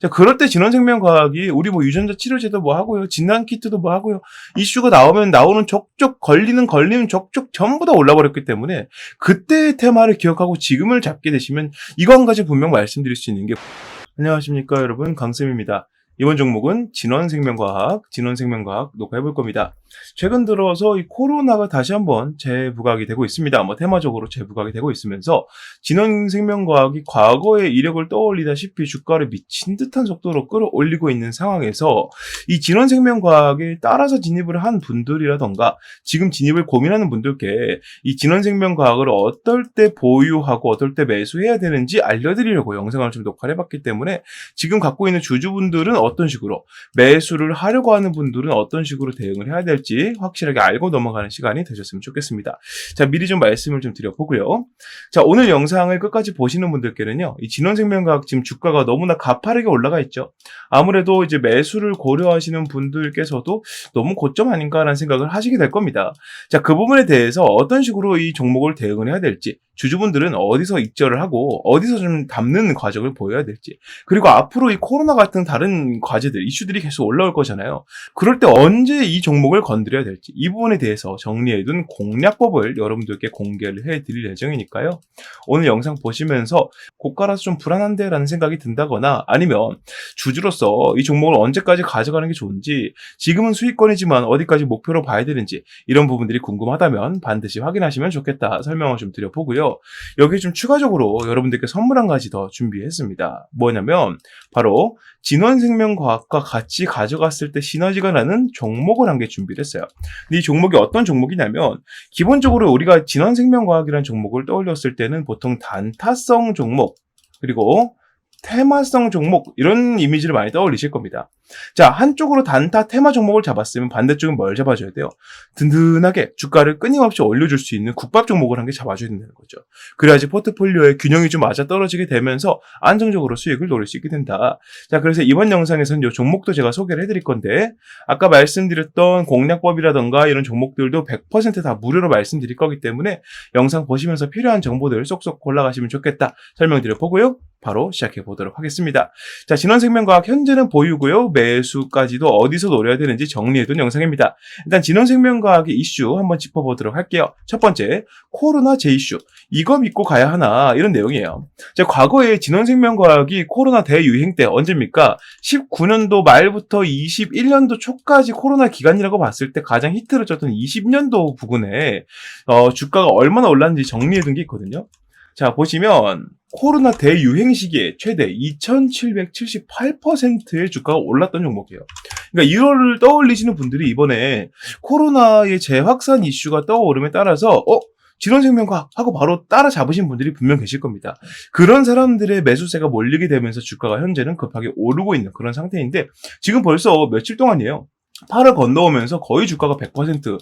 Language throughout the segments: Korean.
자, 그럴 때 진원생명과학이 우리 뭐 유전자 치료제도 뭐 하고요. 진단 키트도 뭐 하고요. 이슈가 나오면 나오는 족족 걸리는 걸리는 족족 전부 다 올라 버렸기 때문에 그때의 테마를 기억하고 지금을 잡게 되시면 한 가지 분명 말씀드릴 수 있는 게 안녕하십니까 여러분 강쌤입니다. 이번 종목은 진원생명과학, 진원생명과학 녹화해볼 겁니다. 최근 들어서 이 코로나가 다시 한번 재부각이 되고 있습니다. 뭐 테마적으로 재부각이 되고 있으면서 진원생명과학이 과거의 이력을 떠올리다시피 주가를 미친 듯한 속도로 끌어올리고 있는 상황에서 이 진원생명과학에 따라서 진입을 한 분들이라던가 지금 진입을 고민하는 분들께 이 진원생명과학을 어떨 때 보유하고 어떨 때 매수해야 되는지 알려드리려고 영상을 좀 녹화를 해봤기 때문에 지금 갖고 있는 주주분들은 어떤 식으로 매수를 하려고 하는 분들은 어떤 식으로 대응을 해야 될지 확실하게 알고 넘어가는 시간이 되셨으면 좋겠습니다. 자, 미리 좀 말씀을 좀 드려보고요. 자, 오늘 영상을 끝까지 보시는 분들께는요, 이 진원생명과학 지금 주가가 너무나 가파르게 올라가 있죠. 아무래도 이제 매수를 고려하시는 분들께서도 너무 고점 아닌가라는 생각을 하시게 될 겁니다. 자, 그 부분에 대해서 어떤 식으로 이 종목을 대응을 해야 될지, 주주분들은 어디서 입절을 하고 어디서 좀 담는 과정을 보여야 될지, 그리고 앞으로 이 코로나 같은 다른 과제들, 이슈들이 계속 올라올 거잖아요. 그럴 때 언제 이 종목을 건드려야 될지, 이 부분에 대해서 정리해둔 공략법을 여러분들께 공개를 해드릴 예정이니까요. 오늘 영상 보시면서 고가라서 좀 불안한데 라는 생각이 든다거나 아니면 주주로서 이 종목을 언제까지 가져가는 게 좋은지 지금은 수익권이지만 어디까지 목표로 봐야 되는지 이런 부분들이 궁금하다면 반드시 확인하시면 좋겠다 설명을 좀 드려보고요. 여기 좀 추가적으로 여러분들께 선물 한 가지 더 준비했습니다. 뭐냐면 바로 진원생명과학과 같이 가져갔을 때 시너지가 나는 종목을 한 개 준비를 했어요. 근데 이 종목이 어떤 종목이냐면 기본적으로 우리가 진원 생명과학이라는 종목을 떠올렸을 때는 보통 단타성 종목 그리고 테마성 종목 이런 이미지를 많이 떠올리실 겁니다. 자 한쪽으로 단타 테마 종목을 잡았으면 반대쪽은 뭘 잡아줘야 돼요? 든든하게 주가를 끊임없이 올려줄 수 있는 국밥 종목을 한 개 잡아줘야 된다는 거죠. 그래야지 포트폴리오의 균형이 좀 맞아 떨어지게 되면서 안정적으로 수익을 노릴 수 있게 된다. 자 그래서 이번 영상에서는 이 종목도 제가 소개를 해드릴 건데 아까 말씀드렸던 공략법이라던가 이런 종목들도 100%다 무료로 말씀드릴 거기 때문에 영상 보시면서 필요한 정보들 쏙쏙 골라가시면 좋겠다 설명드려 보고요. 바로 시작해 보도록 하겠습니다. 자, 진원생명과학 현재는 보유고요. 매수까지도 어디서 노려야 되는지 정리해둔 영상입니다. 일단 진원생명과학의 이슈 한번 짚어보도록 할게요. 첫 번째, 코로나 재이슈. 이거 믿고 가야 하나 이런 내용이에요. 자, 과거에 진원생명과학이 코로나 대유행 때 언제입니까? 19년도 말부터 21년도 초까지 코로나 기간이라고 봤을 때 가장 히트를 쳤던 20년도 부근에 어, 주가가 얼마나 올랐는지 정리해둔 게 있거든요. 자, 보시면 코로나 대유행 시기에 최대 2778%의 주가가 올랐던 종목이에요. 그러니까 이거를 떠올리시는 분들이 이번에 코로나의 재확산 이슈가 떠오름에 따라서 어 진원생명과학 하고 바로 따라잡으신 분들이 분명 계실 겁니다. 그런 사람들의 매수세가 몰리게 되면서 주가가 현재는 급하게 오르고 있는 그런 상태인데 지금 벌써 며칠 동안이에요. 8을 건너오면서 거의 주가가 100%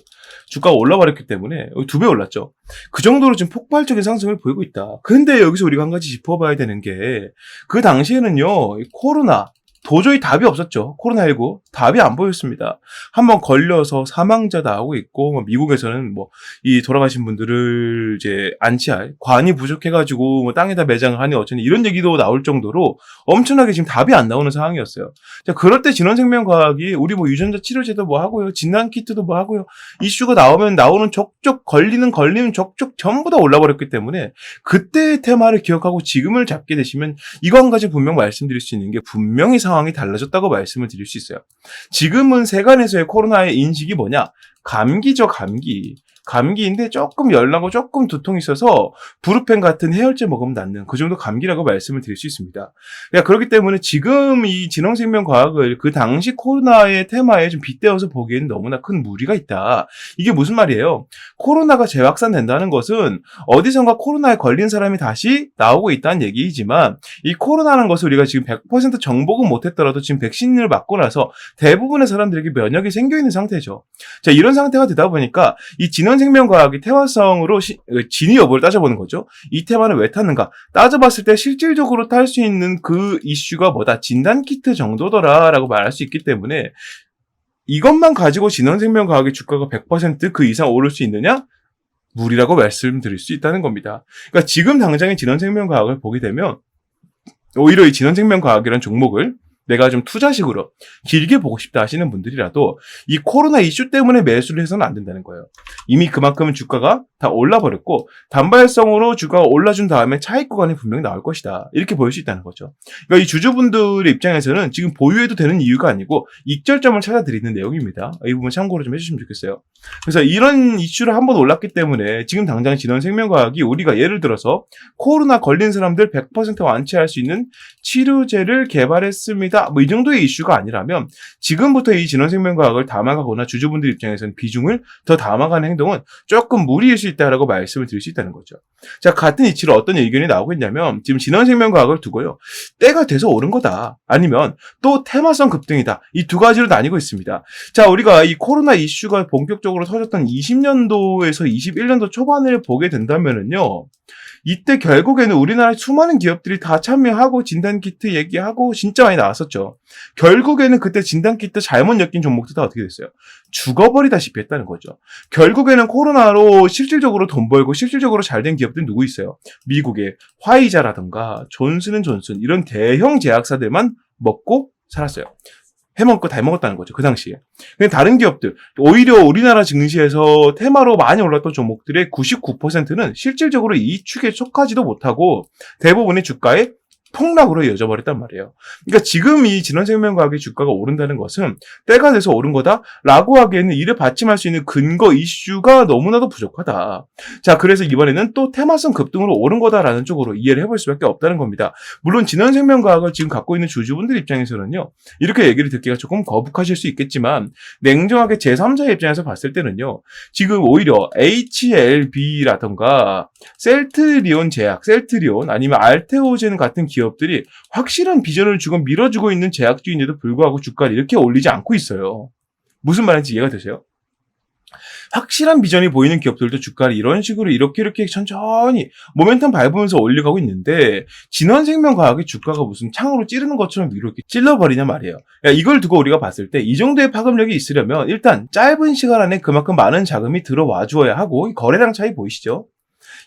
주가가 올라버렸기 때문에 두 배 올랐죠. 그 정도로 지금 폭발적인 상승을 보이고 있다. 근데 여기서 우리가 한 가지 짚어봐야 되는 게 그 당시에는요, 이 코로나 도저히 답이 없었죠. 코로나19 답이 안 보였습니다. 한번 걸려서 사망자 나오고 있고 뭐 미국에서는 뭐 이 돌아가신 분들을 이제 안치할 관이 부족해가지고 뭐 땅에다 매장을 하니 어쩌니 이런 얘기도 나올 정도로 엄청나게 지금 답이 안 나오는 상황이었어요. 자 그럴 때 진원생명과학이 우리 뭐 유전자 치료제도 뭐 하고요, 진단 키트도 뭐 하고요 이슈가 나오면 나오는 족족 걸리는 걸리는 족족 전부 다 올라버렸기 때문에 그때의 테마를 기억하고 지금을 잡게 되시면 이거 한 가지 분명 말씀드릴 수 있는 게 분명히 상황 이 달라졌다고 말씀을 드릴 수 있어요. 지금은 세간에서의 코로나의 인식이 뭐냐? 감기죠, 감기. 감기인데 조금 열나고 조금 두통이 있어서 브루펜 같은 해열제 먹으면 낫는 그 정도 감기라고 말씀을 드릴 수 있습니다. 그러니까 그렇기 때문에 지금 이 진홍생명과학을 그 당시 코로나의 테마에 좀 빗대어서 보기에는 너무나 큰 무리가 있다. 이게 무슨 말이에요? 코로나가 재확산된다는 것은 어디선가 코로나에 걸린 사람이 다시 나오고 있다는 얘기이지만 이 코로나라는 것을 우리가 지금 100% 정복은 못했더라도 지금 백신을 맞고 나서 대부분의 사람들에게 면역이 생겨 있는 상태죠. 자 이런 상태가 되다 보니까 이 진원 생명과학이 태화성으로 시- 그 진위 여부를 따져보는 거죠. 이 테마를 왜 탔는가? 따져봤을 때 실질적으로 탈 수 있는 그 이슈가 뭐다? 진단 키트 정도더라라고 말할 수 있기 때문에 이것만 가지고 진원생명과학의 주가가 100%그 이상 오를 수 있느냐? 무리라고 말씀드릴 수 있다는 겁니다. 그러니까 지금 당장의 진원생명과학을 보게 되면 오히려 이 진원생명과학이라는 종목을 내가 좀 투자식으로 길게 보고 싶다 하시는 분들이라도 이 코로나 이슈 때문에 매수를 해서는 안 된다는 거예요. 이미 그만큼은 주가가 다 올라버렸고 단발성으로 주가가 올라준 다음에 차익 구간이 분명히 나올 것이다. 이렇게 보일 수 있다는 거죠. 그러니까 이 주주분들의 입장에서는 지금 보유해도 되는 이유가 아니고 익절점을 찾아드리는 내용입니다. 이 부분 참고로 좀 해주시면 좋겠어요. 그래서 이런 이슈를 한 번 올랐기 때문에 지금 당장 진원 생명과학이 우리가 예를 들어서 코로나 걸린 사람들 100% 완치할 수 있는 치료제를 개발했습니다. 뭐 이 정도의 이슈가 아니라면 지금부터 이 진원생명과학을 담아가거나 주주분들 입장에서는 비중을 더 담아가는 행동은 조금 무리일 수 있다라고 말씀을 드릴 수 있다는 거죠. 자, 같은 이치로 어떤 의견이 나오고 있냐면 지금 진원생명과학을 두고요. 때가 돼서 오른 거다. 아니면 또 테마성 급등이다. 이 두 가지로 나뉘고 있습니다. 자, 우리가 이 코로나 이슈가 본격적으로 터졌던 20년도에서 21년도 초반을 보게 된다면은요. 이때 결국에는 우리나라 수많은 기업들이 다 참여하고 진단키트 얘기하고 진짜 많이 나왔었죠. 결국에는 그때 진단키트 잘못 엮인 종목들 다 어떻게 됐어요? 죽어버리다시피 했다는 거죠. 결국에는 코로나로 실질적으로 돈 벌고 실질적으로 잘 된 기업들이 누구 있어요? 미국의 화이자라든가 존슨앤존슨 이런 대형 제약사들만 먹고 살았어요. 해먹고 다 해먹었다는 거죠. 그 당시에. 근데 다른 기업들, 오히려 우리나라 증시에서 테마로 많이 올랐던 종목들의 99%는 실질적으로 이 축에 속하지도 못하고 대부분의 주가에 폭락으로 이어져 버렸단 말이에요. 그러니까 지금 이 진원생명과학의 주가가 오른다는 것은 때가 돼서 오른 거다라고 하기에는 이를 받침할 수 있는 근거 이슈가 너무나도 부족하다. 자, 그래서 이번에는 또 테마성 급등으로 오른 거다라는 쪽으로 이해를 해볼 수밖에 없다는 겁니다. 물론 진원생명과학을 지금 갖고 있는 주주분들 입장에서는요, 이렇게 얘기를 듣기가 조금 거북하실 수 있겠지만 냉정하게 제3자의 입장에서 봤을 때는요, 지금 오히려 HLB라던가 셀트리온 제약, 셀트리온 아니면 알테오젠 같은 기업들이 확실한 비전을 주고 밀어주고 있는 제약주인데도 불구하고 주가를 이렇게 올리지 않고 있어요. 무슨 말인지 이해가 되세요? 확실한 비전이 보이는 기업들도 주가를 이런 식으로 이렇게 이렇게 천천히 모멘텀 밟으면서 올려가고 있는데 진원생명과학의 주가가 무슨 창으로 찌르는 것처럼 위로 이렇게 찔러버리냐 말이에요. 그러니까 이걸 두고 우리가 봤을 때 이 정도의 파급력이 있으려면 일단 짧은 시간 안에 그만큼 많은 자금이 들어와 주어야 하고 이 거래량 차이 보이시죠?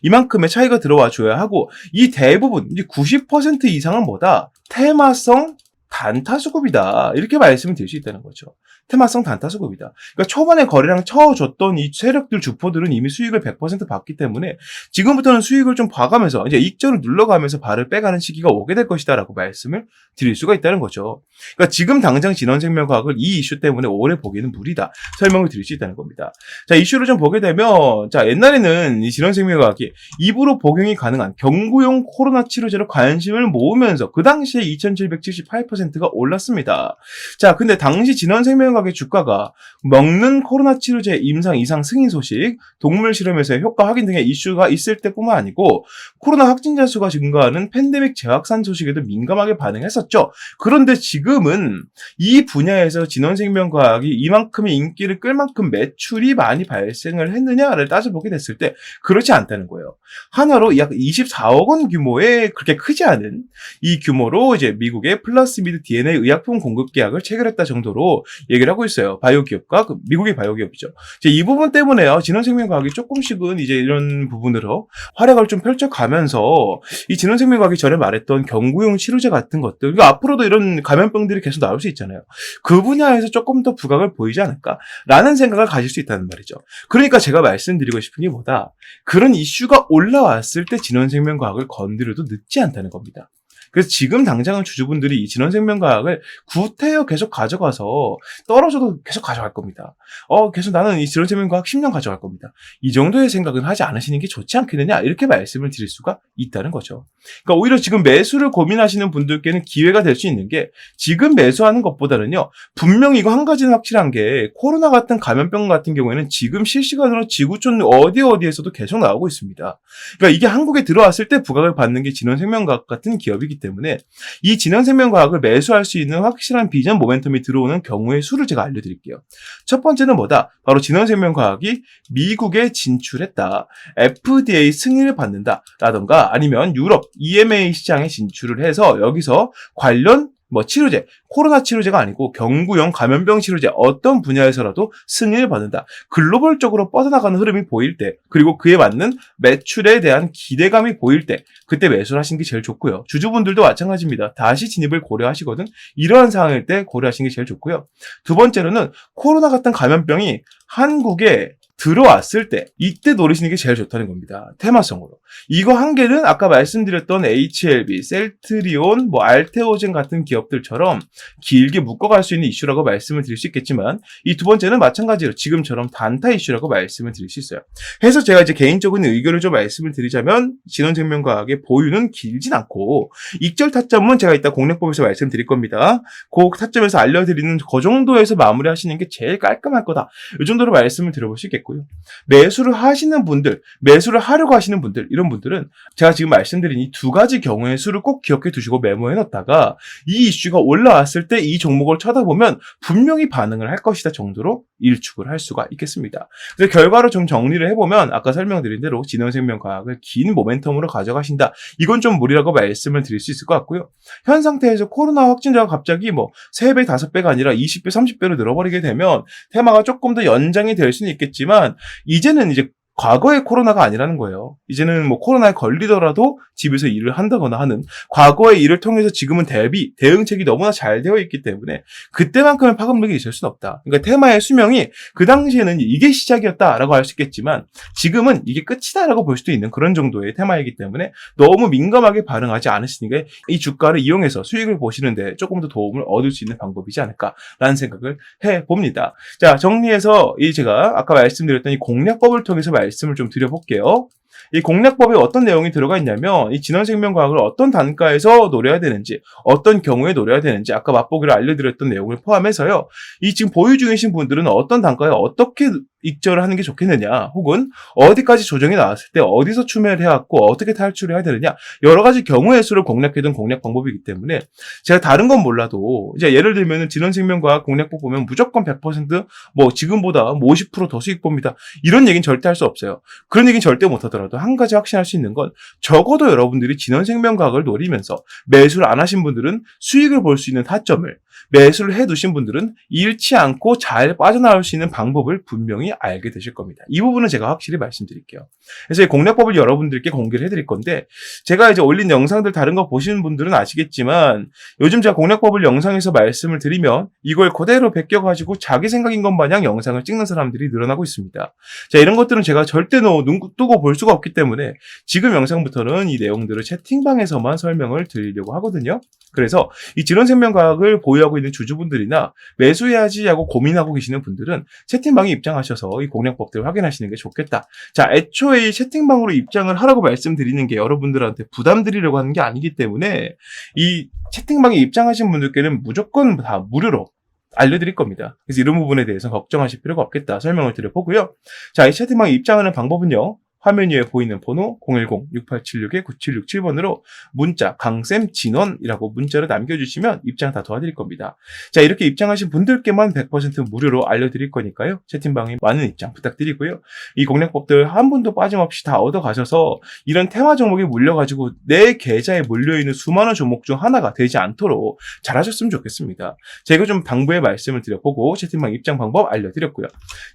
이만큼의 차이가 들어와 줘야 하고 이 대부분 이제 90% 이상은 뭐다? 테마성 단타 수급이다. 이렇게 말씀을 드릴 수 있다는 거죠. 테마성 단타 수급이다. 그러니까 초반에 거래량 쳐줬던 이 세력들 주포들은 이미 수익을 100% 받기 때문에 지금부터는 수익을 좀 봐가면서 이제 익절을 눌러가면서 발을 빼가는 시기가 오게 될 것이다라고 말씀을 드릴 수가 있다는 거죠. 그러니까 지금 당장 진원생명과학을 이 이슈 때문에 오래 보기는 무리다. 설명을 드릴 수 있다는 겁니다. 자, 이슈를 좀 보게 되면 자, 옛날에는 이 진원생명과학이 입으로 복용이 가능한 경구용 코로나 치료제로 관심을 모으면서 그 당시에 2778%가 올랐습니다. 자, 근데 당시 진원생명과학 의 주가가 먹는 코로나 치료제 임상 이상 승인 소식, 동물 실험에서의 효과 확인 등의 이슈가 있을 때뿐만 아니고 코로나 확진자 수가 증가하는 팬데믹 재확산 소식에도 민감하게 반응했었죠. 그런데 지금은 이 분야에서 진원생명과학이 이만큼의 인기를 끌 만큼 매출이 많이 발생을 했느냐를 따져보게 됐을 때 그렇지 않다는 거예요. 하나로 약 24억 원 규모의 그렇게 크지 않은 이 규모로 이제 미국의 플라스미드 DNA 의약품 공급 계약을 체결했다 정도로 얘기를 하고 있어요. 바이오 기업과 그 미국의 바이오 기업이죠. 이제 이 부분 때문에요. 진원생명과학이 조금씩은 이제 이런 부분으로 활약을 좀 펼쳐가면서 이 진원생명과학이 전에 말했던 경구용 치료제 같은 것들, 그러니까 앞으로도 이런 감염병들이 계속 나올 수 있잖아요. 그 분야에서 조금 더 부각을 보이지 않을까라는 생각을 가질 수 있다는 말이죠. 그러니까 제가 말씀드리고 싶은 게 뭐다. 그런 이슈가 올라왔을 때 진원생명과학을 건드려도 늦지 않다는 겁니다. 그래서 지금 당장은 주주분들이 이 진원생명과학을 구태여 계속 가져가서 떨어져도 계속 가져갈 겁니다. 어, 계속 나는 이 진원생명과학 10년 가져갈 겁니다. 이 정도의 생각은 하지 않으시는 게 좋지 않겠느냐 이렇게 말씀을 드릴 수가 있다는 거죠. 그러니까 오히려 지금 매수를 고민하시는 분들께는 기회가 될 수 있는 게 지금 매수하는 것보다는요 분명히 이거 한 가지는 확실한 게 코로나 같은 감염병 같은 경우에는 지금 실시간으로 지구촌 어디 어디에서도 계속 나오고 있습니다. 그러니까 이게 한국에 들어왔을 때 부각을 받는 게 진원생명과학 같은 기업이기 때문에 이 진원생명과학을 매수할 수 있는 확실한 비전 모멘텀이 들어오는 경우의 수를 제가 알려드릴게요. 첫 번째는 뭐다? 바로 진원생명과학이 미국에 진출했다. FDA 승인을 받는다. 라던가 아니면 유럽 EMA 시장에 진출을 해서 여기서 관련 뭐 치료제, 코로나 치료제가 아니고 경구용 감염병 치료제 어떤 분야에서라도 승인을 받는다. 글로벌적으로 뻗어나가는 흐름이 보일 때, 그리고 그에 맞는 매출에 대한 기대감이 보일 때, 그때 매수를 하시는 게 제일 좋고요. 주주분들도 마찬가지입니다. 다시 진입을 고려하시거든. 이러한 상황일 때 고려하시는 게 제일 좋고요. 두 번째로는 코로나 같은 감염병이 한국에 들어왔을 때 이때 노리시는 게 제일 좋다는 겁니다. 테마성으로. 이거 한 개는 아까 말씀드렸던 HLB, 셀트리온, 뭐 알테오젠 같은 기업들처럼 길게 묶어갈 수 있는 이슈라고 말씀을 드릴 수 있겠지만 이 두 번째는 마찬가지로 지금처럼 단타 이슈라고 말씀을 드릴 수 있어요. 해서 제가 이제 개인적인 의견을 좀 말씀을 드리자면 진원생명과학의 보유는 길진 않고 익절 타점은 제가 이따 공략법에서 말씀드릴 겁니다. 그 타점에서 알려드리는 그 정도에서 마무리하시는 게 제일 깔끔할 거다. 이 정도로 말씀을 있겠고 요. 매수를 하시는 분들, 매수를 하려고 하시는 분들, 이런 분들은 제가 지금 말씀드린 이 두 가지 경우의 수를 꼭 기억해 두시고 메모해 놨다가 이 이슈가 올라왔을 때 이 종목을 쳐다보면 분명히 반응을 할 것이다 정도로 일축을 할 수가 있겠습니다. 그래서 결과로 좀 정리를 해보면 아까 설명드린 대로 진원생명과학을 긴 모멘텀으로 가져가신다. 이건 좀 무리라고 말씀을 드릴 수 있을 것 같고요. 현 상태에서 코로나 확진자가 갑자기 뭐 3배, 5배가 아니라 20배, 30배로 늘어버리게 되면 테마가 조금 더 연장이 될 수는 있겠지만 이제는 이제 과거의 코로나가 아니라는 거예요. 이제는 뭐 코로나에 걸리더라도 집에서 일을 한다거나 하는 과거의 일을 통해서 지금은 대비, 대응책이 너무나 잘 되어 있기 때문에 그때만큼의 파급력이 있을 수는 없다. 그러니까 테마의 수명이 그 당시에는 이게 시작이었다라고 할 수 있겠지만 지금은 이게 끝이다라고 볼 수도 있는 그런 정도의 테마이기 때문에 너무 민감하게 반응하지 않으시니까 이 주가를 이용해서 수익을 보시는데 조금 더 도움을 얻을 수 있는 방법이지 않을까라는 생각을 해 봅니다. 자, 정리해서 이 제가 아까 말씀드렸던 이 공략법을 통해서 말 씀을 좀 드려볼게요. 이 공략법에 어떤 내용이 들어가 있냐면 이 진원생명과학을 어떤 단가에서 노려야 되는지 어떤 경우에 노려야 되는지 아까 맛보기로 알려드렸던 내용을 포함해서요. 이 지금 보유 중이신 분들은 어떤 단가에 어떻게 익절을 하는 게 좋겠느냐 혹은 어디까지 조정이 나왔을 때 어디서 추매를 해왔고 어떻게 탈출을 해야 되느냐 여러 가지 경우의 수를 공략해둔 공략 방법이기 때문에 제가 다른 건 몰라도 이제 예를 들면 진원생명과학 공략법 보면 무조건 100%뭐 지금보다 뭐 50%더 수익 봅니다. 이런 얘기는 절대 할 수 없어요. 그런 얘기는 절대 못하더라도 한 가지 확신할 수 있는 건 적어도 여러분들이 진원생명과학을 노리면서 매수를 안 하신 분들은 수익을 볼 수 있는 타점을 매수를 해 두신 분들은 잃지 않고 잘 빠져나올 수 있는 방법을 분명히 알게 되실 겁니다. 이 부분은 제가 확실히 말씀드릴게요. 그래서 이 공략법을 여러분들께 공개를 해드릴 건데 제가 이제 올린 영상들 다른 거 보시는 분들은 아시겠지만 요즘 제가 공략법을 영상에서 말씀을 드리면 이걸 그대로 베껴가지고 자기 생각인 것 마냥 영상을 찍는 사람들이 늘어나고 있습니다. 자 이런 것들은 제가 절대 너- 눈 뜨고 볼 수가 없기 때문에 지금 영상부터는 이 내용들을 채팅방에서만 설명을 드리려고 하거든요. 그래서 이 진원생명과학을 보유하고 있는 주주분들이나 매수해야지 하고 고민하고 계시는 분들은 채팅방에 입장하셔서 이 공략법들을 확인하시는 게 좋겠다. 자, 애초에 이 채팅방으로 입장을 하라고 말씀드리는 게 여러분들한테 부담 드리려고 하는 게 아니기 때문에 이 채팅방에 입장하신 분들께는 무조건 다 무료로 알려드릴 겁니다. 그래서 이런 부분에 대해서 걱정하실 필요가 없겠다 설명을 드려보고요. 자, 이 채팅방에 입장하는 방법은요. 화면 위에 보이는 번호 010-6876-9767번으로 문자 강쌤 진원이라고 문자를 남겨주시면 입장 다 도와드릴 겁니다. 자 이렇게 입장하신 분들께만 100% 무료로 알려드릴 거니까요. 채팅방에 많은 입장 부탁드리고요. 이 공략법들 한 분도 빠짐없이 다 얻어가셔서 이런 테마 종목에 물려가지고 내 계좌에 물려있는 수많은 종목 중 하나가 되지 않도록 잘하셨으면 좋겠습니다. 제가 좀 당부의 말씀을 드려보고 채팅방 입장 방법 알려드렸고요.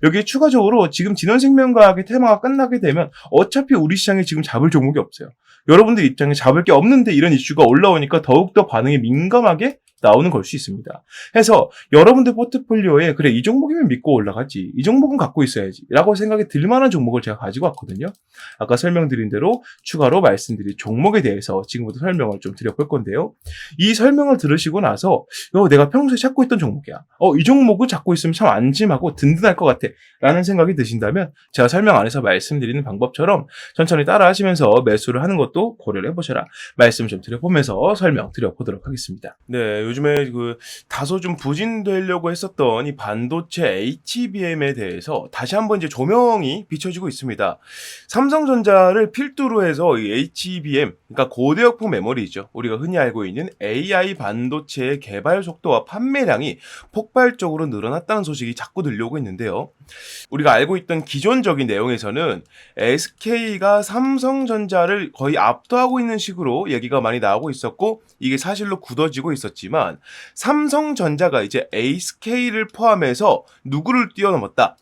여기 추가적으로 지금 진원생명과학의 테마가 끝나게 되면 어차피 우리 시장에 지금 잡을 종목이 없어요. 여러분들 입장에 잡을 게 없는데 이런 이슈가 올라오니까 더욱더 반응이 민감하게 나오는 걸 수 있습니다. 해서 여러분들 포트폴리오에 그래 이 종목이면 믿고 올라가지 이 종목은 갖고 있어야지 라고 생각이 들 만한 종목을 제가 가지고 왔거든요. 아까 설명드린 대로 추가로 말씀드린 종목에 대해서 지금부터 설명을 좀 드려볼 건데요. 이 설명을 들으시고 나서 어, 내가 평소에 찾고 있던 종목이야. 어, 이 종목을 잡고 있으면 참 안심하고 든든할 것 같아 라는 생각이 드신다면 제가 설명 안에서 말씀드리는 방법처럼 천천히 따라 하시면서 매수를 하는 것도 고려를 해보셔라 말씀 좀 드려보면서 설명 드려보도록 하겠습니다. 네, 요즘에 그 다소 좀 부진되려고 했었던 이 반도체 HBM에 대해서 다시 한번 이제 조명이 비춰지고 있습니다. 삼성전자를 필두로 해서 이 HBM, 그러니까 고대역폭 메모리죠. 우리가 흔히 알고 있는 AI 반도체의 개발 속도와 판매량이 폭발적으로 늘어났다는 소식이 자꾸 들려오고 있는데요. 우리가 알고 있던 기존적인 내용에서는 SK가 삼성전자를 거의 압도하고 있는 식으로 얘기가 많이 나오고 있었고 이게 사실로 굳어지고 있었지만 삼성전자가 이제 SK를 포함해서 누구를 뛰어넘었다.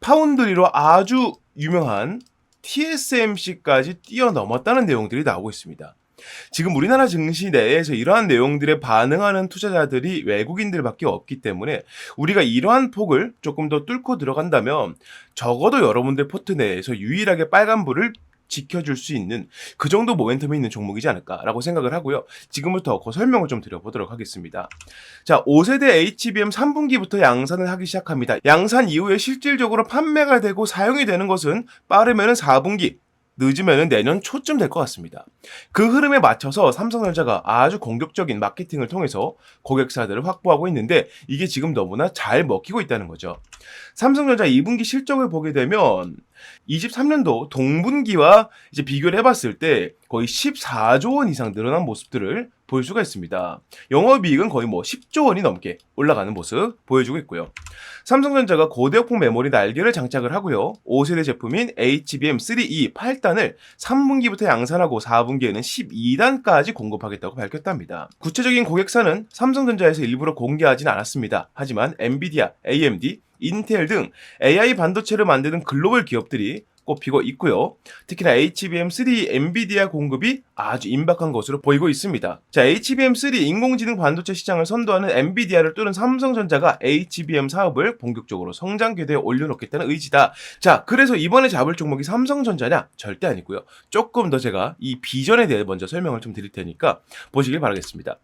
파운드리로 아주 유명한 TSMC까지 뛰어넘었다는 내용들이 나오고 있습니다. 지금 우리나라 증시 내에서 이러한 내용들에 반응하는 투자자들이 외국인들밖에 없기 때문에 우리가 이러한 폭을 조금 더 뚫고 들어간다면 적어도 여러분들 포트 내에서 유일하게 빨간불을 지켜줄 수 있는 그 정도 모멘텀이 있는 종목이지 않을까라고 생각을 하고요. 지금부터 그 설명을 좀 드려보도록 하겠습니다. 자, 5세대 HBM 3분기부터 양산을 하기 시작합니다. 양산 이후에 실질적으로 판매가 되고 사용이 되는 것은 빠르면은 4분기, 늦으면 내년 초쯤 될 것 같습니다. 그 흐름에 맞춰서 삼성전자가 아주 공격적인 마케팅을 통해서 고객사들을 확보하고 있는데 이게 지금 너무나 잘 먹히고 있다는 거죠. 삼성전자 2분기 실적을 보게 되면 23년도 동분기와 이제 비교를 해봤을 때 거의 14조 원 이상 늘어난 모습들을 볼 수가 있습니다. 영업이익은 거의 뭐 10조 원이 넘게 올라가는 모습 보여주고 있고요. 삼성전자가 고대역폭 메모리 날개를 장착을 하고요. 5세대 제품인 HBM3E 8단을 3분기부터 양산하고 4분기에는 12단까지 공급하겠다고 밝혔답니다. 구체적인 고객사는 삼성전자에서 일부러 공개하진 않았습니다. 하지만 엔비디아, AMD, 인텔 등 AI 반도체를 만드는 글로벌 기업들이 꼽히고 있고요. 특히나 HBM3 엔비디아 공급이 아주 임박한 것으로 보이고 있습니다. 자, HBM3 인공지능 반도체 시장을 선도하는 엔비디아를 뚫은 삼성전자가 HBM 사업을 본격적으로 성장 궤도에 올려놓겠다는 의지다. 자, 그래서 이번에 잡을 종목이 삼성전자냐? 절대 아니고요. 조금 더 제가 이 비전에 대해 먼저 설명을 좀 드릴 테니까 보시길 바라겠습니다.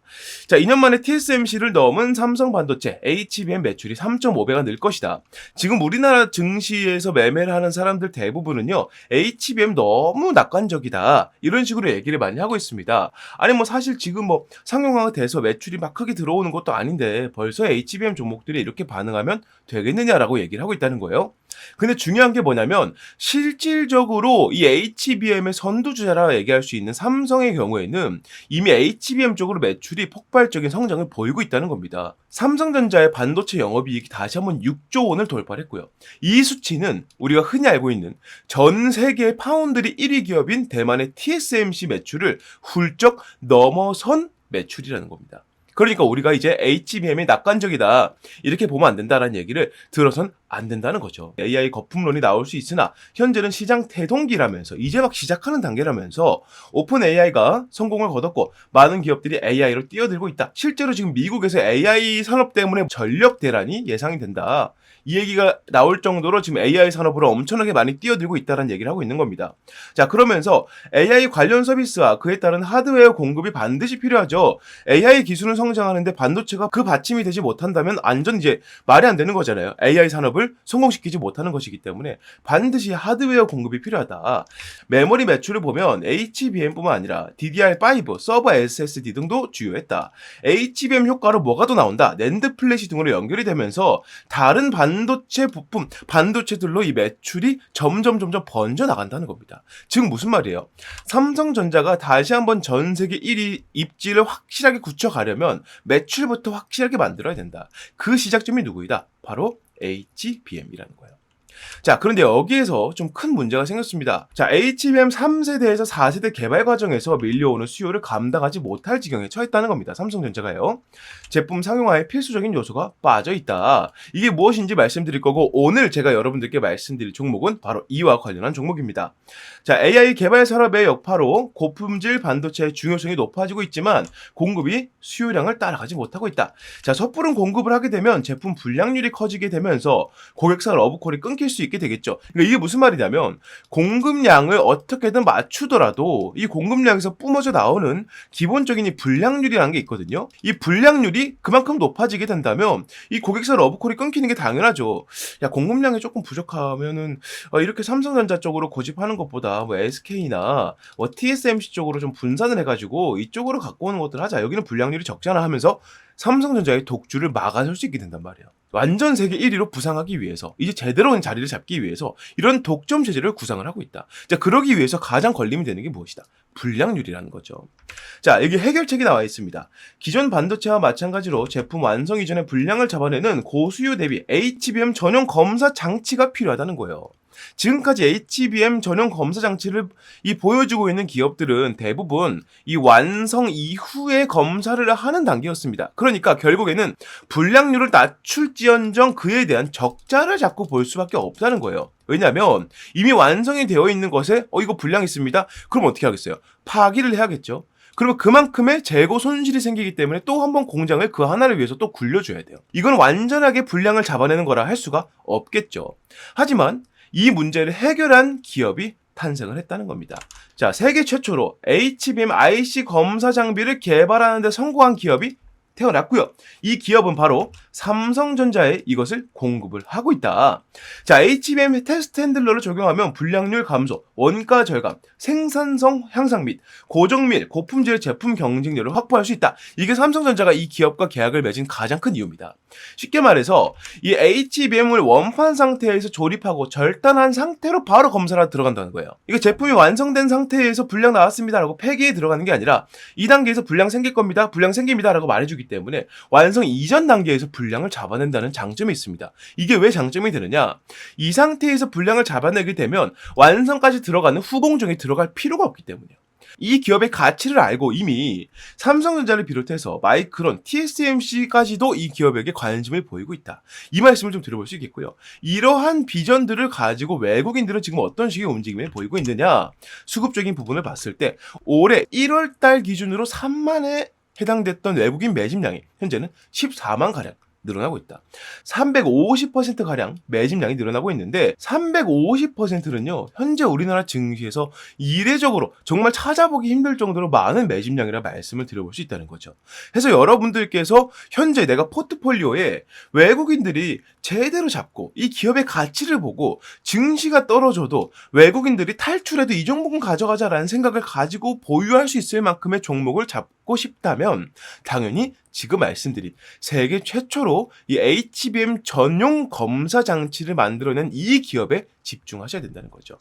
자, 2년 만에 TSMC를 넘은 삼성 반도체 HBM 매출이 3.5배가 늘 것이다. 지금 우리나라 증시에서 매매를 하는 사람들 대부분은요, HBM 너무 낙관적이다. 이런 식으로 얘기를 하고 있습니다. 아니, 뭐 사실 지금 뭐 상용화가 돼서 매출이 막 크게 들어오는 것도 아닌데 벌써 HBM 종목들이 이렇게 반응하면 되겠느냐라고 얘기를 하고 있다는 거예요. 근데 중요한 게 뭐냐면 실질적으로 이 HBM의 선두주자라 얘기할 수 있는 삼성의 경우에는 이미 HBM 쪽으로 매출이 폭발적인 성장을 보이고 있다는 겁니다. 삼성전자의 반도체 영업이익이 다시 한번 6조 원을 돌파했고요. 이 수치는 우리가 흔히 알고 있는 전 세계 파운드리 1위 기업인 대만의 TSMC 매출을 훌쩍 넘어선 매출이라는 겁니다. 그러니까 우리가 이제 HBM이 낙관적이다. 이렇게 보면 안 된다라는 얘기를 들어선 안 된다는 거죠. AI 거품론이 나올 수 있으나 현재는 시장 태동기라면서 이제 막 시작하는 단계라면서 오픈 AI가 성공을 거뒀고 많은 기업들이 AI로 뛰어들고 있다. 실제로 지금 미국에서 AI 산업 때문에 전력 대란이 예상이 된다. 이 얘기가 나올 정도로 지금 AI 산업으로 엄청나게 많이 뛰어들고 있다는 얘기를 하고 있는 겁니다. 자, 그러면서 AI 관련 서비스와 그에 따른 하드웨어 공급이 반드시 필요하죠. AI 기술은 성장하는데 반도체가 그 받침이 되지 못한다면 완전 이제 말이 안 되는 거잖아요. AI 산업 을 성공시키지 못하는 것이기 때문에 반드시 하드웨어 공급이 필요하다. 메모리 매출을 보면 HBM뿐만 아니라 DDR5, 서버 SSD 등도 주요했다. HBM 효과로 뭐가 더 나온다. 낸드 플래시 등으로 연결이 되면서 다른 반도체 부품, 반도체들로 이 매출이 점점 점점 번져 나간다는 겁니다. 즉 무슨 말이에요? 삼성전자가 다시 한번 전 세계 1위 입지를 확실하게 굳혀가려면 매출부터 확실하게 만들어야 된다. 그 시작점이 누구이다? 바로 HBM이라는 거예요. 자, 그런데 여기에서 좀 큰 문제가 생겼습니다. 자, HBM 3세대에서 4세대 개발 과정에서 밀려오는 수요를 감당하지 못할 지경에 처했다는 겁니다. 삼성전자가요. 제품 상용화에 필수적인 요소가 빠져 있다. 이게 무엇인지 말씀드릴 거고 오늘 제가 여러분들께 말씀드릴 종목은 바로 이와 관련한 종목입니다. 자, AI 개발 산업의 여파로 고품질 반도체의 중요성이 높아지고 있지만 공급이 수요량을 따라가지 못하고 있다. 자, 섣부른 공급을 하게 되면 제품 불량률이 커지게 되면서 고객사 러브콜이 끊 길수 있게 되겠죠. 그러니까 이게 무슨 말이냐면 공급량을 어떻게든 맞추더라도 이 공급량에서 뿜어져 나오는 기본적인 이 불량률이라는 게 있거든요. 이 불량률이 그만큼 높아지게 된다면 이 고객사 러브콜이 끊기는 게 당연하죠. 야 공급량이 조금 부족하면은 어, 이렇게 삼성전자 쪽으로 고집하는 것보다 뭐 SK나 뭐 TSMC 쪽으로 좀 분산을 해가지고 이쪽으로 갖고 오는 것들 하자. 여기는 불량률이 적잖아 하면서 삼성전자의 독주를 막아설 수 있게 된단 말이에요. 완전 세계 1위로 부상하기 위해서 이제 제대로 된 자리를 잡기 위해서 이런 독점 체제를 구상을 하고 있다. 자 그러기 위해서 가장 걸림이 되는 게 무엇이다? 불량률이라는 거죠. 자 여기 해결책이 나와 있습니다. 기존 반도체와 마찬가지로 제품 완성 이전에 불량을 잡아내는 고수요 대비 HBM 전용 검사 장치가 필요하다는 거예요. 지금까지 HBM 전용 검사 장치를 이 보여주고 있는 기업들은 대부분 이 완성 이후에 검사를 하는 단계였습니다. 그러니까 결국에는 불량률을 낮출지언정 그에 대한 적자를 자꾸 볼 수밖에 없다는 거예요. 왜냐하면 이미 완성이 되어 있는 것에 어 이거 불량 있습니다. 그럼 어떻게 하겠어요? 파기를 해야겠죠. 그러면 그만큼의 재고 손실이 생기기 때문에 또 한 번 공장을 그 하나를 위해서 또 굴려줘야 돼요. 이건 완전하게 불량을 잡아내는 거라 할 수가 없겠죠. 하지만 이 문제를 해결한 기업이 탄생을 했다는 겁니다. 자, 세계 최초로 HBM IC 검사 장비를 개발하는 데 성공한 기업이 태어났고요. 이 기업은 바로 삼성전자에 이것을 공급을 하고 있다. 자, HBM 테스트 핸들러를 적용하면 불량률 감소, 원가 절감, 생산성 향상 및 고정 및 고품질 제품 경쟁력을 확보할 수 있다. 이게 삼성전자가 이 기업과 계약을 맺은 가장 큰 이유입니다. 쉽게 말해서 이 HBM을 원판 상태에서 조립하고 절단한 상태로 바로 검사를 들어간다는 거예요. 이거 제품이 완성된 상태에서 불량 나왔습니다라고 폐기에 들어가는 게 아니라 이 단계에서 불량 생길 겁니다. 불량 생깁니다라고 말해주기 때문에 완성 이전 단계에서 불량을 잡아낸다는 장점이 있습니다. 이게 왜 장점이 되느냐? 이 상태에서 불량을 잡아내게 되면 완성까지 들어가는 후공정에 들어갈 필요가 없기 때문이에요. 이 기업의 가치를 알고 이미 삼성전자를 비롯해서 마이크론, TSMC까지도 이 기업에게 관심을 보이고 있다. 이 말씀을 좀 들어볼 수 있겠고요. 이러한 비전들을 가지고 외국인들은 지금 어떤 식의 움직임을 보이고 있느냐? 수급적인 부분을 봤을 때 올해 1월 달 기준으로 3만에 해당됐던 외국인 매집량이 현재는 14만 가량 늘어나고 있다. 350%가량 매집량이 늘어나고 있는데 350%는요. 현재 우리나라 증시에서 이례적으로 정말 찾아보기 힘들 정도로 많은 매집량이라 말씀을 드려볼 수 있다는 거죠. 그래서 여러분들께서 현재 내가 포트폴리오에 외국인들이 제대로 잡고 이 기업의 가치를 보고 증시가 떨어져도 외국인들이 탈출해도 이 종목은 가져가자라는 생각을 가지고 보유할 수 있을 만큼의 종목을 잡고 싶다면 당연히 지금 말씀드린 세계 최초로 이 HBM 전용 검사 장치를 만들어낸 이 기업에 집중하셔야 된다는 거죠.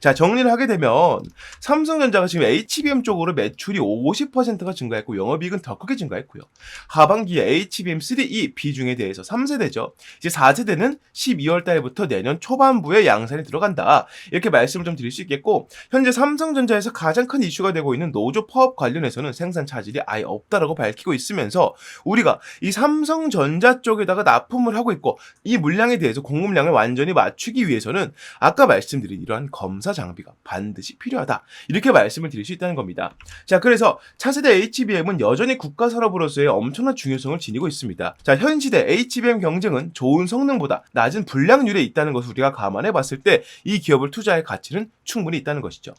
자, 정리를 하게 되면 삼성전자가 지금 HBM 쪽으로 매출이 50%가 증가했고 영업이익은 더 크게 증가했고요. 하반기에 HBM3E 비중에 대해서 3세대죠. 이제 4세대는 12월 달부터 내년 초반부에 양산이 들어간다. 이렇게 말씀을 좀 드릴 수 있겠고 현재 삼성전자에서 가장 큰 이슈가 되고 있는 노조 파업 관련해서는 생산 차질이 아예 없다라고 밝히고 있으면서 우리가 이 삼성전자 쪽에다가 납품을 하고 있고 이 물량에 대해서 공급량을 완전히 맞추기 위해서는 아까 말씀드린 이러한 검사 장비가 반드시 필요하다. 이렇게 말씀을 드릴 수 있다는 겁니다. 자, 그래서 차세대 HBM은 여전히 국가 산업으로서의 엄청난 중요성을 지니고 있습니다. 자, 현 시대 HBM 경쟁은 좋은 성능보다 낮은 불량률에 있다는 것을 우리가 감안해 봤을 때 이 기업을 투자할 가치는 충분히 있다는 것이죠.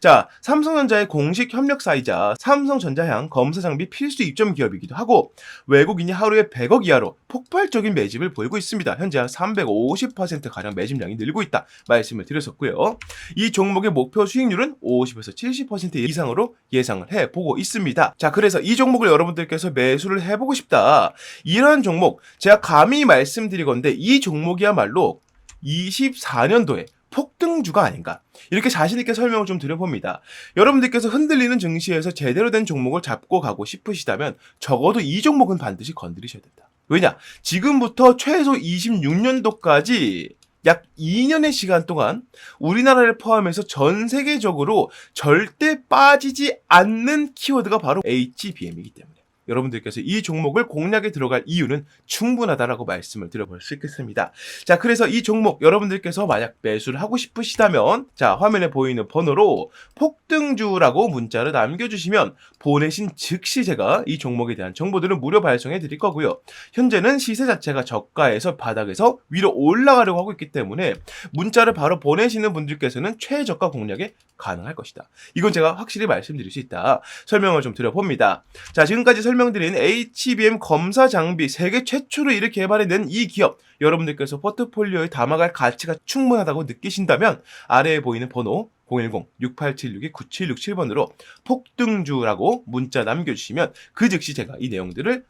자, 삼성전자의 공식 협력사이자 삼성전자향 검사 장비 필수 입점 기업이기도 하고 외국인이 하루에 100억 이하로 폭발적인 매집을 보이고 있습니다. 현재 한 350% 가량 매집량이 늘고 있다 말씀을 드렸었고요. 이 종목의 목표 수익률은 50에서 70% 이상으로 예상을 해 보고 있습니다. 자, 그래서 이 종목을 여러분들께서 매수를 해보고 싶다. 이러한 종목 제가 감히 말씀드리건데 이 종목이야말로 24년도에 폭등주가 아닌가. 이렇게 자신있게 설명을 좀 드려봅니다. 여러분들께서 흔들리는 증시에서 제대로 된 종목을 잡고 가고 싶으시다면 적어도 이 종목은 반드시 건드리셔야 된다. 왜냐? 지금부터 최소 26년도까지 약 2년의 시간 동안 우리나라를 포함해서 전 세계적으로 절대 빠지지 않는 키워드가 바로 HBM이기 때문에. 여러분들께서 이 종목을 공략에 들어갈 이유는 충분하다라고 말씀을 드려볼 수 있겠습니다. 자, 그래서 이 종목 여러분들께서 만약 매수를 하고 싶으시다면 자, 화면에 보이는 번호로 폭등주라고 문자를 남겨주시면 보내신 즉시 제가 이 종목에 대한 정보들을 무료 발송해 드릴 거고요. 현재는 시세 자체가 저가에서 바닥에서 위로 올라가려고 하고 있기 때문에 문자를 바로 보내시는 분들께서는 최저가 공략에 가능할 것이다. 이건 제가 확실히 말씀드릴 수 있다. 설명을 좀 드려봅니다. 자, 지금까지 설명 드린 HBM 검사 장비 세계 최초로 이를 개발해낸 이 기업. 여러분들께서 포트폴리오에 담아갈 가치가 충분하다고 느끼신다면 아래에 보이는 번호 010-6876-9767번으로 폭등주라고 문자 남겨주시면 그 즉시 제가 이 내용들을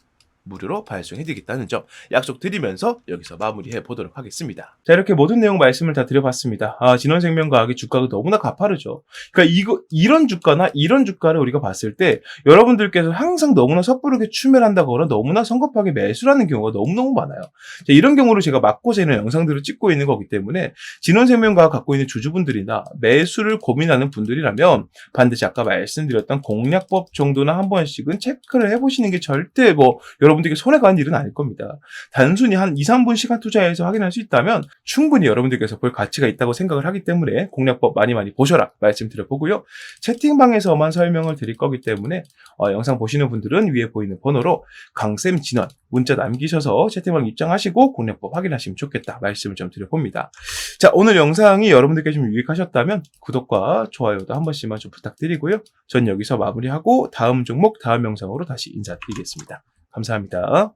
무료로 발송해드리겠다는 점 약속드리면서 여기서 마무리해 보도록 하겠습니다. 자 이렇게 모든 내용 말씀을 다 드려봤습니다. 아 진원생명과학의 주가가 너무나 가파르죠. 그러니까 이거 이런 주가나 이런 주가를 우리가 봤을 때 여러분들께서 항상 너무나 섣부르게 추멸한다거나 너무나 성급하게 매수하는 경우가 너무너무 많아요. 자, 이런 경우를 제가 막고자 이런 영상들을 찍고 있는 거기 때문에 진원생명과학 갖고 있는 주주분들이나 매수를 고민하는 분들이라면 반드시 아까 말씀드렸던 공략법 정도나 한 번씩은 체크를 해보시는 게 절대 뭐 여러분 들에게 손해가 가는 일은 아닐 겁니다. 단순히 한 2, 3분 시간 투자해서 확인할 수 있다면 충분히 여러분들께서 볼 가치가 있다고 생각을 하기 때문에 공략법 많이 많이 보셔라 말씀드려보고요. 채팅방에서만 설명을 드릴 거기 때문에 어, 영상 보시는 분들은 위에 보이는 번호로 강쌤 진원 문자 남기셔서 채팅방 입장하시고 공략법 확인하시면 좋겠다 말씀을 좀 드려봅니다. 자 오늘 영상이 여러분들께 좀 유익하셨다면 구독과 좋아요도 한 번씩만 좀 부탁드리고요. 전 여기서 마무리하고 다음 종목 다음 영상으로 다시 인사드리겠습니다. 감사합니다.